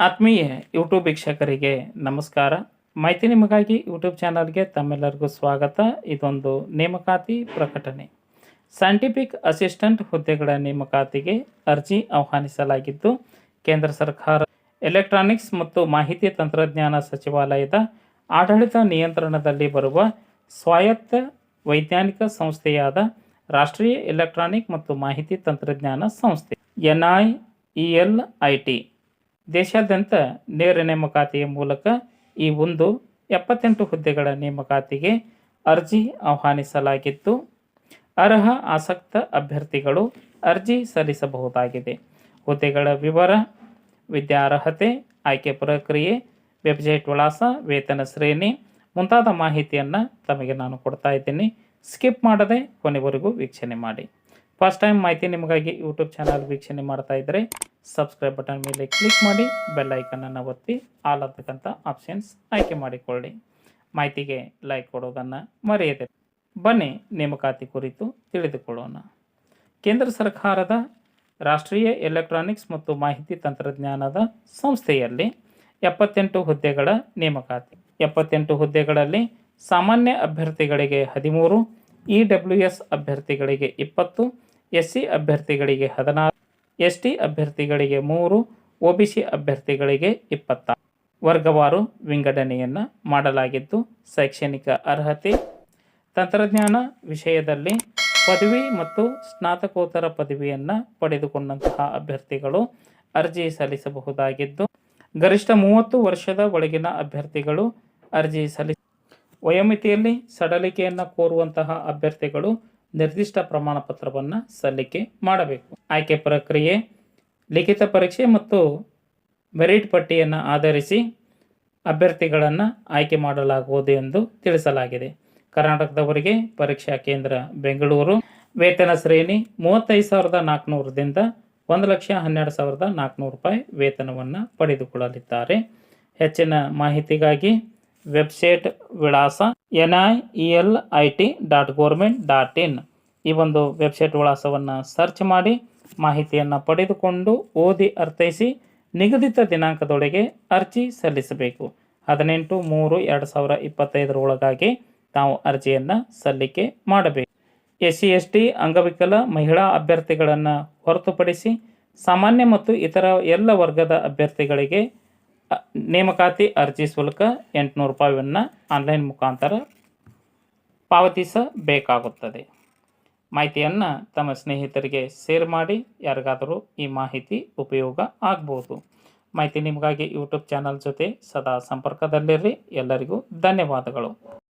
ಆತ್ಮೀಯ ಯೂಟ್ಯೂಬ್ ವೀಕ್ಷಕರಿಗೆ ನಮಸ್ಕಾರ. ಮಾಹಿತಿ ನಿಮಗಾಗಿ ಯೂಟ್ಯೂಬ್ ಚಾನಲ್ಗೆ ತಮ್ಮೆಲ್ಲರಿಗೂ ಸ್ವಾಗತ. ಇದೊಂದು ನೇಮಕಾತಿ ಪ್ರಕಟಣೆ. ಸೈಂಟಿಫಿಕ್ ಅಸಿಸ್ಟೆಂಟ್ ಹುದ್ದೆಗಳ ನೇಮಕಾತಿಗೆ ಅರ್ಜಿ ಆಹ್ವಾನಿಸಲಾಗಿದ್ದು, ಕೇಂದ್ರ ಸರ್ಕಾರ ಎಲೆಕ್ಟ್ರಾನಿಕ್ಸ್ ಮತ್ತು ಮಾಹಿತಿ ತಂತ್ರಜ್ಞಾನ ಸಚಿವಾಲಯದ ಆಡಳಿತ ನಿಯಂತ್ರಣದಲ್ಲಿ ಬರುವ ಸ್ವಾಯತ್ತ ವೈಜ್ಞಾನಿಕ ಸಂಸ್ಥೆಯಾದ ರಾಷ್ಟ್ರೀಯ ಎಲೆಕ್ಟ್ರಾನಿಕ್ ಮತ್ತು ಮಾಹಿತಿ ತಂತ್ರಜ್ಞಾನ ಸಂಸ್ಥೆ N I E L I T ದೇಶಾದ್ಯಂತ ನೇರ ನೇಮಕಾತಿಯ ಮೂಲಕ ಈ ಒಂದು ಎಪ್ಪತ್ತೆಂಟು ಹುದ್ದೆಗಳ ನೇಮಕಾತಿಗೆ ಅರ್ಜಿ ಆಹ್ವಾನಿಸಲಾಗಿದ್ದು ಅರ್ಹ ಆಸಕ್ತ ಅಭ್ಯರ್ಥಿಗಳು ಅರ್ಜಿ ಸಲ್ಲಿಸಬಹುದಾಗಿದೆ. ಹುದ್ದೆಗಳ ವಿವರ ವಿದ್ಯಾರ್ಹತೆ ಆಯ್ಕೆ ಪ್ರಕ್ರಿಯೆ, ವೆಬ್ಸೈಟ್ ವಿಳಾಸ, ವೇತನ ಶ್ರೇಣಿ ಮುಂತಾದ ಮಾಹಿತಿಯನ್ನು ತಮಗೆ ನಾನು ಕೊಡ್ತಾ ಇದ್ದೀನಿ. ಸ್ಕಿಪ್ ಮಾಡದೆ ಕೊನೆವರೆಗೂ ವೀಕ್ಷಣೆ ಮಾಡಿ. ಫಸ್ಟ್ ಟೈಮ್ ಮಾಹಿತಿ ನಿಮಗಾಗಿ ಯೂಟ್ಯೂಬ್ ಚಾನಲ್ ವೀಕ್ಷಣೆ ಮಾಡ್ತಾ ಇದ್ದರೆ ಸಬ್ಸ್ಕ್ರೈಬ್ ಬಟನ್ ಮೇಲೆ ಕ್ಲಿಕ್ ಮಾಡಿ ಬೆಲ್ ಐಕನನ್ನು ಒತ್ತಿ ಆಲ್ ಆಪ್ಷನ್ಸ್ ಆಯ್ಕೆ ಮಾಡಿಕೊಳ್ಳಿ. ಮಾಹಿತಿಗೆ ಲೈಕ್ ಕೊಡೋದನ್ನು ಮರೆಯದೆ. ಬನ್ನಿ ನೇಮಕಾತಿ ಕುರಿತು ತಿಳಿದುಕೊಳ್ಳೋಣ. ಕೇಂದ್ರ ಸರ್ಕಾರದ ರಾಷ್ಟ್ರೀಯ ಎಲೆಕ್ಟ್ರಾನಿಕ್ಸ್ ಮತ್ತು ಮಾಹಿತಿ ತಂತ್ರಜ್ಞಾನದ ಸಂಸ್ಥೆಯಲ್ಲಿ ಎಪ್ಪತ್ತೆಂಟು ಹುದ್ದೆಗಳ ನೇಮಕಾತಿ. ಎಪ್ಪತ್ತೆಂಟು ಹುದ್ದೆಗಳಲ್ಲಿ ಸಾಮಾನ್ಯ ಅಭ್ಯರ್ಥಿಗಳಿಗೆ ಹದಿಮೂರು ಇ ಡಬ್ಲ್ಯೂ ಎಸ್ ಅಭ್ಯರ್ಥಿಗಳಿಗೆ ಇಪ್ಪತ್ತು ಎಸ್ ಸಿ ಅಭ್ಯರ್ಥಿಗಳಿಗೆ ಹದಿನಾರು ಎಸ್ ಟಿ ಅಭ್ಯರ್ಥಿಗಳಿಗೆ ಮೂರು ಒ ಬಿ ಸಿ ಅಭ್ಯರ್ಥಿಗಳಿಗೆ ಇಪ್ಪತ್ತಾರು ವರ್ಗವಾರು ವಿಂಗಡಣೆಯನ್ನು ಮಾಡಲಾಗಿದ್ದು ಶೈಕ್ಷಣಿಕ ಅರ್ಹತೆ, ತಂತ್ರಜ್ಞಾನ ವಿಷಯದಲ್ಲಿ ಪದವಿ ಮತ್ತು ಸ್ನಾತಕೋತ್ತರ ಪದವಿಯನ್ನು ಪಡೆದುಕೊಂಡಂತಹ ಅಭ್ಯರ್ಥಿಗಳು ಅರ್ಜಿ ಸಲ್ಲಿಸಬಹುದಾಗಿದ್ದು, ಗರಿಷ್ಠ ಮೂವತ್ತು ವರ್ಷದ ಒಳಗಿನ ಅಭ್ಯರ್ಥಿಗಳು ಅರ್ಜಿ ಸಲ್ಲಿಸ, ವಯೋಮಿತಿಯಲ್ಲಿ ಸಡಲಿಕೆಯನ್ನು ಕೋರುವಂತಹ ಅಭ್ಯರ್ಥಿಗಳು ನಿರ್ದಿಷ್ಟ ಪ್ರಮಾಣ ಪತ್ರವನ್ನು ಸಲ್ಲಿಕೆ ಮಾಡಬೇಕು. ಆಯ್ಕೆ ಪ್ರಕ್ರಿಯೆ, ಲಿಖಿತ ಪರೀಕ್ಷೆ ಮತ್ತು ಮೆರಿಟ್ ಪಟ್ಟಿಯನ್ನು ಆಧರಿಸಿ ಅಭ್ಯರ್ಥಿಗಳನ್ನು ಆಯ್ಕೆ ಮಾಡಲಾಗುವುದು ಎಂದು ತಿಳಿಸಲಾಗಿದೆ. ಕರ್ನಾಟಕದವರಿಗೆ ಪರೀಕ್ಷಾ ಕೇಂದ್ರ ಬೆಂಗಳೂರು. ವೇತನ ಶ್ರೇಣಿ ಮೂವತ್ತೈದು ಸಾವಿರದ ನಾಲ್ಕುನೂರದಿಂದ ಒಂದು ಲಕ್ಷ ಹನ್ನೆರಡು ಸಾವಿರದ ನಾಲ್ಕುನೂರು ರೂಪಾಯಿ ವೇತನವನ್ನು ಪಡೆದುಕೊಳ್ಳಲಿದ್ದಾರೆ. ಹೆಚ್ಚಿನ ಮಾಹಿತಿಗಾಗಿ ವೆಬ್ಸೈಟ್ ವಿಳಾಸ N I E L I T dot government dot in. ಈ ಒಂದು ವೆಬ್ಸೈಟ್ ವಿಳಾಸವನ್ನು ಸರ್ಚ್ ಮಾಡಿ ಮಾಹಿತಿಯನ್ನು ಪಡೆದುಕೊಂಡು ಓದಿ ಅರ್ಥೈಸಿ ನಿಗದಿತ ದಿನಾಂಕದೊಳಗೆ ಅರ್ಜಿ ಸಲ್ಲಿಸಬೇಕು. ಹದಿನೆಂಟು ಮೂರು ಎರಡು ಸಾವಿರ ಇಪ್ಪತ್ತೈದರ ಒಳಗಾಗಿ ತಾವು ಅರ್ಜಿಯನ್ನು ಸಲ್ಲಿಕೆ ಮಾಡಬೇಕು. ಎಸ್ ಸಿ ಎಸ್ ಟಿ ಅಂಗವಿಕಲ, ಮಹಿಳಾ ಅಭ್ಯರ್ಥಿಗಳನ್ನು ಹೊರತುಪಡಿಸಿ ಸಾಮಾನ್ಯ ಮತ್ತು ಇತರ ಎಲ್ಲ ವರ್ಗದ ಅಭ್ಯರ್ಥಿಗಳಿಗೆ ನೇಮಕಾತಿ ಅರ್ಜಿ ಶುಲ್ಕ ಎಂಟುನೂರು ರೂಪಾಯಿಯನ್ನು ಆನ್ಲೈನ್ ಮುಖಾಂತರ ಪಾವತಿಸಬೇಕಾಗುತ್ತದೆ. ಮಾಹಿತಿಯನ್ನು ತಮ್ಮ ಸ್ನೇಹಿತರಿಗೆ ಶೇರ್ ಮಾಡಿ, ಯಾರಿಗಾದರೂ ಈ ಮಾಹಿತಿ ಉಪಯೋಗ ಆಗ್ಬೋದು. ಮಾಹಿತಿ ನಿಮಗಾಗಿ ಯೂಟ್ಯೂಬ್ ಚಾನಲ್ ಜೊತೆ ಸದಾ ಸಂಪರ್ಕದಲ್ಲಿರ್ರಿ ಎಲ್ಲರಿಗೂ ಧನ್ಯವಾದಗಳು.